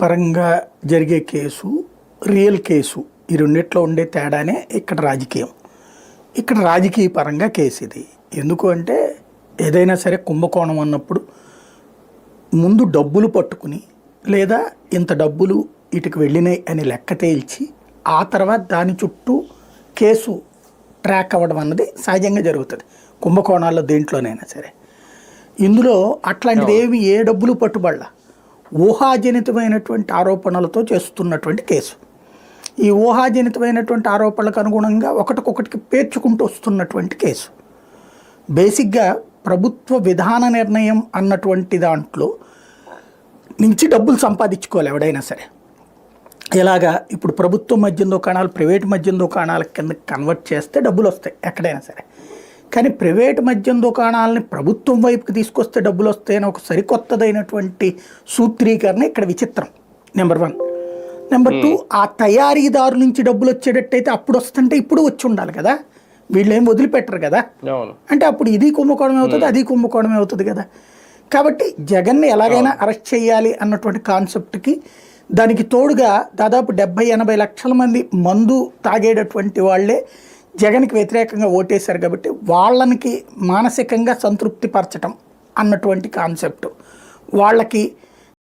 పరంగా జరిగే case real case ఈ రెండిట్లో ఉండే తేడానే ఇక్కడ రాజకీయం. ఇక్కడ రాజకీయ పరంగా కేసు ఇది. ఎందుకు అంటే ఏదైనా సరే కుంభకోణం అన్నప్పుడు ముందు డబ్బులు పట్టుకుని లేదా ఇంత డబ్బులు ఇటుకు వెళ్ళినాయి అని లెక్క తేల్చి ఆ తర్వాత దాని చుట్టూ కేసు ట్రాక్ అవ్వడం అన్నది సహజంగా జరుగుతుంది. కుంభకోణాల్లో దేంట్లోనైనా సరే. ఇందులో అట్లాంటిది ఏమి ఏ డబ్బులు పట్టుబడలా? ఊహాజనితమైనటువంటి ఆరోపణలతో చేస్తున్నటువంటి కేసు. ఈ ఊహాజనితమైనటువంటి ఆరోపణలకు అనుగుణంగా ఒకటికొకటికి పేర్చుకుంటూ వస్తున్నటువంటి కేసు. బేసిక్గా ప్రభుత్వ విధాన నిర్ణయం అన్నటువంటి దాంట్లో నుంచి డబ్బులు సంపాదించుకోవాలి ఎవడైనా సరే. ఇలాగా ఇప్పుడు ప్రభుత్వ మద్యం దుకాణాలు ప్రైవేట్ మద్యం దుకాణాల కింద కన్వర్ట్ చేస్తే డబ్బులు వస్తాయి ఎక్కడైనా సరే. కానీ ప్రైవేట్ మద్యం దుకాణాలని ప్రభుత్వం వైపుకి తీసుకొస్తే డబ్బులు వస్తాయని ఒక సరికొత్తదైనటువంటి సూత్రీకరణ ఇక్కడ విచిత్రం నెంబర్ వన్. నెంబర్ టూ ఆ తయారీదారు నుంచి డబ్బులు వచ్చేటట్టయితే అప్పుడు వస్తుంటే ఇప్పుడు వచ్చి ఉండాలి కదా. వీళ్ళు ఏం వదిలిపెట్టరు కదా. అంటే అప్పుడు ఇది కుంభకోణమే అవుతుంది అది కుంభకోణమే అవుతుంది కదా. కాబట్టి జగన్ని ఎలాగైనా అరెస్ట్ చేయాలి అన్నటువంటి కాన్సెప్ట్కి దానికి తోడుగా దాదాపు డెబ్బై ఎనభై లక్షల మంది మందు తాగేటటువంటి వాళ్ళే జగన్కి వ్యతిరేకంగా ఓటేశారు కాబట్టి వాళ్ళనికి మానసికంగా సంతృప్తి పరచటం అన్నటువంటి కాన్సెప్ట్. వాళ్ళకి